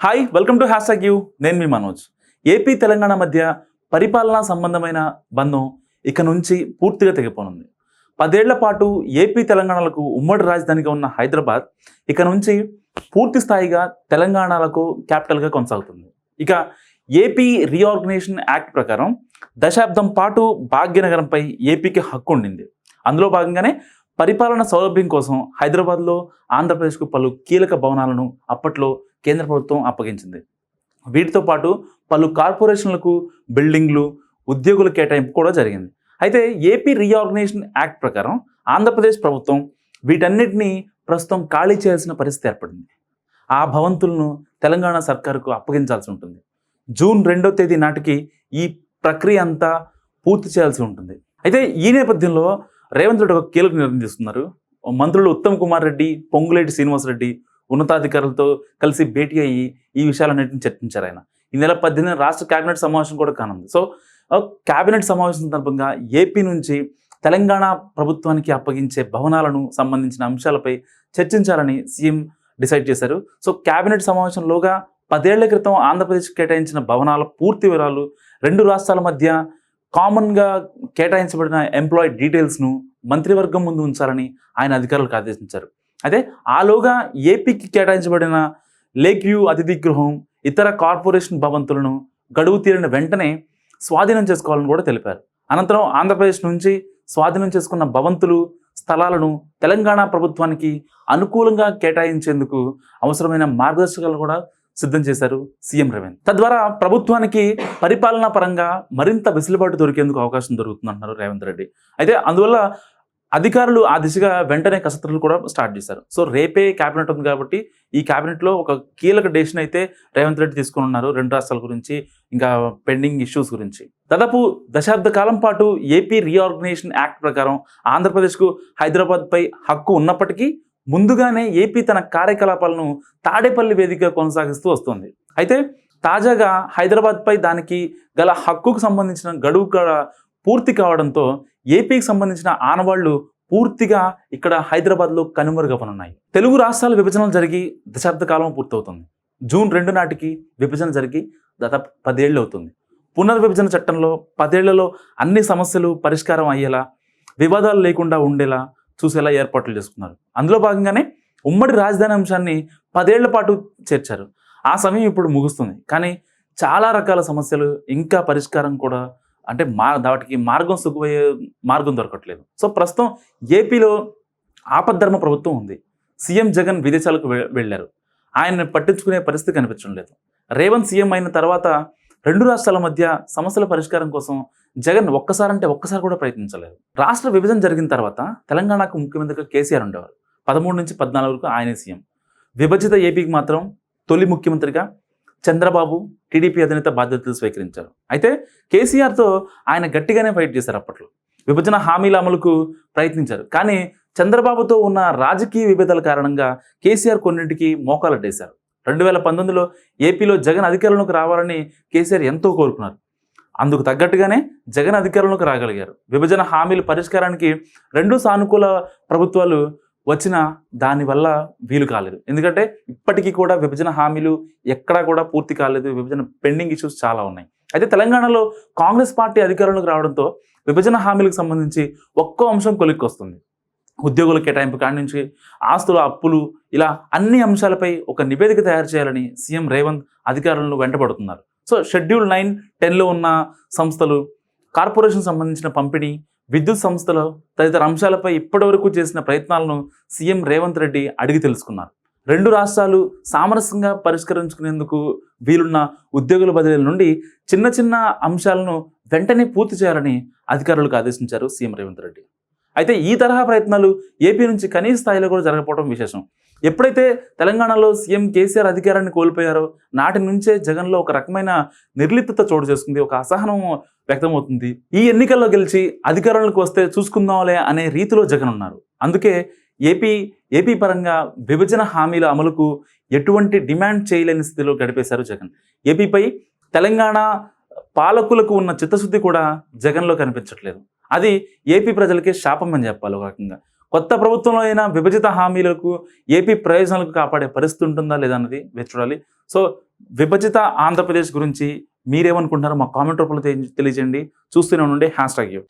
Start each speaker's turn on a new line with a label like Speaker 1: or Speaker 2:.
Speaker 1: Hi welcome to hash U నేను మీ Manoj. AP Telangana మధ్య పరిపాలనా సంబంధమైన బంధం ఇక నుంచి పూర్తిగా తెగిపోనుంది. పదేళ్ళ పాటు ఏపీ తెలంగాణలకు ఉమ్మడి రాజధానిగా ఉన్న హైదరాబాద్ ఇక నుంచి పూర్తి స్థాయిగా తెలంగాణలకు క్యాపిటల్గా కొనసాగుతుంది. ఇక ఏపీ రీఆర్గనైజేషన్ యాక్ట్ ప్రకారం దశాబ్దం పాటు భాగ్యనగరంపై ఏపీకి హక్కు ఉండింది. అందులో భాగంగానే పరిపాలన సౌలభ్యం కోసం హైదరాబాద్లో ఆంధ్రప్రదేశ్కు పలు కీలక భవనాలను అప్పట్లో కేంద్ర ప్రభుత్వం అప్పగించింది. వీటితో పాటు పలు కార్పొరేషన్లకు బిల్డింగ్లు ఉద్యోగుల కేటాయింపు కూడా జరిగింది. అయితే ఏపీ రీఆర్గనైజేషన్ యాక్ట్ ప్రకారం ఆంధ్రప్రదేశ్ ప్రభుత్వం వీటన్నిటినీ ప్రస్తుతం ఖాళీ చేయాల్సిన పరిస్థితి ఏర్పడింది. ఆ భవంతులను తెలంగాణ సర్కారుకు అప్పగించాల్సి ఉంటుంది. జూన్ రెండో తేదీ నాటికి ఈ ప్రక్రియ అంతా పూర్తి చేయాల్సి ఉంటుంది. అయితే ఈ నేపథ్యంలో రేవంత్ రెడ్డి ఒక కీలక నిర్ణయం తీసుకున్నారు. మంత్రులు ఉత్తమ్ కుమార్ రెడ్డి పొంగులేటి శ్రీనివాసరెడ్డి ఉన్నతాధికారులతో కలిసి భేటీ అయ్యి ఈ విషయాలన్నింటిని చర్చించారు ఆయన. ఈ నెల పద్దెనిమిది రాష్ట్ర కేబినెట్ సమావేశం కూడా కానుంది. సో కేబినెట్ సమావేశం సందర్భంగా ఏపీ నుంచి తెలంగాణ ప్రభుత్వానికి అప్పగించే భవనాలను సంబంధించిన అంశాలపై చర్చించాలని సీఎం డిసైడ్ చేశారు. సో కేబినెట్ సమావేశంలోగా పదేళ్ళ క్రితం ఆంధ్రప్రదేశ్ కేటాయించిన భవనాల పూర్తి వివరాలు రెండు రాష్ట్రాల మధ్య కామన్గా కేటాయించబడిన ఎంప్లాయీ డీటెయిల్స్ను మంత్రివర్గం ముందు ఉంచాలని ఆయన అధికారులకు ఆదేశించారు. అయితే ఆలోగా ఏపీకి కేటాయించబడిన లేక్ వ్యూ అతిథి గృహం ఇతర కార్పొరేషన్ భవంతులను గడువు తీరిన వెంటనే స్వాధీనం చేసుకోవాలని కూడా తెలిపారు. అనంతరం ఆంధ్రప్రదేశ్ నుంచి స్వాధీనం చేసుకున్న భవంతులు స్థలాలను తెలంగాణ ప్రభుత్వానికి అనుకూలంగా కేటాయించేందుకు అవసరమైన మార్గదర్శకాలు కూడా సిద్ధం చేశారు సీఎం రేవంత్ తద్వారా ప్రభుత్వానికి పరిపాలనా పరంగా మరింత వెసులుబాటు దొరికేందుకు అవకాశం దొరుకుతుందంటున్నారు రేవంత్ రెడ్డి. అయితే అందువల్ల అధికారులు ఆ దిశగా వెంటనే కసరత్తులు కూడా స్టార్ట్ చేశారు. సో రేపే క్యాబినెట్ ఉంది కాబట్టి ఈ క్యాబినెట్లో ఒక కీలక డెసిషన్ అయితే రేవంత్ రెడ్డి తీసుకుని ఉన్నారు రెండు రాష్ట్రాల గురించి ఇంకా పెండింగ్ ఇష్యూస్ గురించి. దాదాపు దశాబ్ద కాలం పాటు ఏపీ రీఆర్గనైజేషన్ యాక్ట్ ప్రకారం ఆంధ్రప్రదేశ్కు హైదరాబాద్పై హక్కు ఉన్నప్పటికీ ముందుగానే ఏపీ తన కార్యకలాపాలను తాడేపల్లి వేదికగా కొనసాగిస్తూ వస్తుంది. అయితే తాజాగా హైదరాబాద్పై దానికి గల హక్కుకు సంబంధించిన గడువు కూడా పూర్తి కావడంతో ఏపీకి సంబంధించిన ఆనవాళ్ళు పూర్తిగా ఇక్కడ హైదరాబాద్లో కనుమరుగవనున్నాయి తెలుగు రాష్ట్రాల విభజన జరిగి దశాబ్ద కాలం పూర్తవుతుంది. జూన్ రెండు నాటికి విభజన జరిగి దాదాపు పదేళ్ళు అవుతుంది. పునర్విభజన చట్టంలో పదేళ్ళలో అన్ని సమస్యలు పరిష్కారం అయ్యేలా వివాదాలు లేకుండా ఉండేలా చూసేలా ఏర్పాట్లు చేసుకున్నారు. అందులో భాగంగానే ఉమ్మడి రాజధాని అంశాన్ని పదేళ్ళ పాటు చేర్చారు. ఆ సమయం ఇప్పుడు ముగుస్తుంది. కానీ చాలా రకాల సమస్యలు ఇంకా పరిష్కారం కూడా అంటే మా వాటికి మార్గం సుఖమయ్యే మార్గం దొరకట్లేదు. సో ప్రస్తుతం ఏపీలో ఆపద్ధర్మ ప్రభుత్వం ఉంది. సీఎం జగన్ విదేశాలకు వెళ్ళారు. ఆయన్ని పట్టించుకునే పరిస్థితి కనిపించడం లేదు. రేవంత్ సీఎం అయిన తర్వాత రెండు రాష్ట్రాల మధ్య సమస్యల పరిష్కారం కోసం జగన్ ఒక్కసారంటే ఒక్కసారి కూడా ప్రయత్నించలేదు. రాష్ట్ర విభజన జరిగిన తర్వాత తెలంగాణకు ముఖ్యమంత్రిగా కేసీఆర్ ఉండేవారు. పదమూడు నుంచి పద్నాలుగు వరకు ఆయనే సీఎం. విభజిత ఏపీకి మాత్రం తొలి ముఖ్యమంత్రిగా చంద్రబాబు టీడీపీ అధినేత బాధ్యతలు స్వీకరించారు. అయితే కేసీఆర్తో ఆయన గట్టిగానే ఫైట్ చేశారు అప్పట్లో. విభజన హామీల అమలుకు ప్రయత్నించారు. కానీ చంద్రబాబుతో ఉన్న రాజకీయ విభేదాల కారణంగా కేసీఆర్ కొన్నింటికి మోకాలట్టేశారు. రెండు వేల పంతొమ్మిదిలో ఏపీలో జగన్ అధికారంలోకి రావాలని కేసీఆర్ ఎంతో కోరుకున్నారు. అందుకు తగ్గట్టుగానే జగన్ అధికారంలోకి రాగలిగారు. విభజన హామీల పరిష్కారానికి రెండు సానుకూల ప్రభుత్వాలు వచ్చిన దానివల్ల వీలు కాలేదు. ఎందుకంటే ఇప్పటికీ కూడా విభజన హామీలు ఎక్కడా కూడా పూర్తి కాలేదు. విభజన పెండింగ్ ఇష్యూస్ చాలా ఉన్నాయి. అయితే తెలంగాణలో కాంగ్రెస్ పార్టీ అధికారంలోకి రావడంతో విభజన హామీలకు సంబంధించి ఒక్కో అంశం కొలిక్కి వస్తుంది ఉద్యోగుల కేటాయింపు కాడి నుంచి ఆస్తుల అప్పులు ఇలా అన్ని అంశాలపై ఒక నివేదిక తయారు చేయాలని సీఎం రేవంత్ అధికారులను వెంటబడుతున్నారు. సో షెడ్యూల్ నైన్ టెన్లో ఉన్న సంస్థలు కార్పొరేషన్ సంబంధించిన పంపిణీ విద్యుత్ సంస్థలు తదితర అంశాలపై ఇప్పటివరకు చేసిన ప్రయత్నాలను సీఎం రేవంత్ రెడ్డి అడిగి తెలుసుకున్నారు. రెండు రాష్ట్రాలు సామరస్యంగా పరిష్కరించుకునేందుకు వీలున్న ఉద్యోగుల బదిలీల నుండి చిన్న చిన్న అంశాలను వెంటనే పూర్తి చేయాలని అధికారులకు ఆదేశించారు సీఎం రేవంత్ రెడ్డి. అయితే ఈ తరహా ప్రయత్నాలు ఏపీ నుంచి కనీస స్థాయిలో కూడా జరగకపోవడం విశేషం. ఎప్పుడైతే తెలంగాణలో సీఎం కేసీఆర్ అధికారాన్ని కోల్పోయారో నాటి నుంచే జగన్లో ఒక రకమైన నిర్లిప్తత చోటు చేసుకుంది ఒక అసహనం వ్యక్తమవుతుంది. ఈ ఎన్నికల్లో గెలిచి అధికారంలోకి వస్తే చూసుకుందాంలే అనే రీతిలో జగన్ ఉన్నారు. అందుకే ఏపీ ఏపీ పరంగా విభజన హామీల అమలుకు ఎటువంటి డిమాండ్ చేయలేని స్థితిలో గడిపేశారు జగన్. ఏపీపై తెలంగాణ పాలకులకు ఉన్న చిత్తశుద్ధి కూడా జగన్లో కనిపించట్లేదు. అది ఏపీ ప్రజలకే శాపం అని చెప్పాలి ఒక రకంగా. కొత్త ప్రభుత్వంలో అయినా విభజిత హామీలకు ఏపీ ప్రయోజనాలకు కాపాడే పరిస్థితి ఉంటుందా లేదా అన్నది వేచి చూడాలి. సో విభజిత ఆంధ్రప్రదేశ్ గురించి మీరేమనుకుంటున్నారో మా కామెంట్ రూపంలో తెలియ- తెలియజేయండి. చూస్తూనే ఉండండి. Hash tag U.